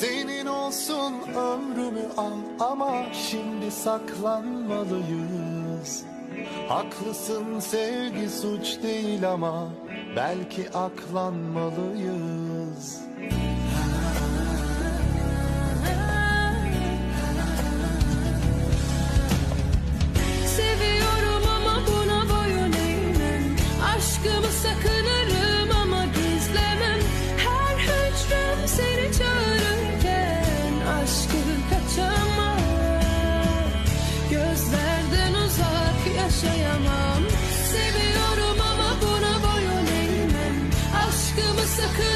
Senin olsun ömrümü al ama şimdi saklanmalıyız. Haklısın sevgi suç değil ama belki aklanmalıyız. Seviyorum ama buna boyun eğmem. Aşkımı sakın yaşayamam. Seviyorum ama buna boyun eğmem. Aşkımı sakın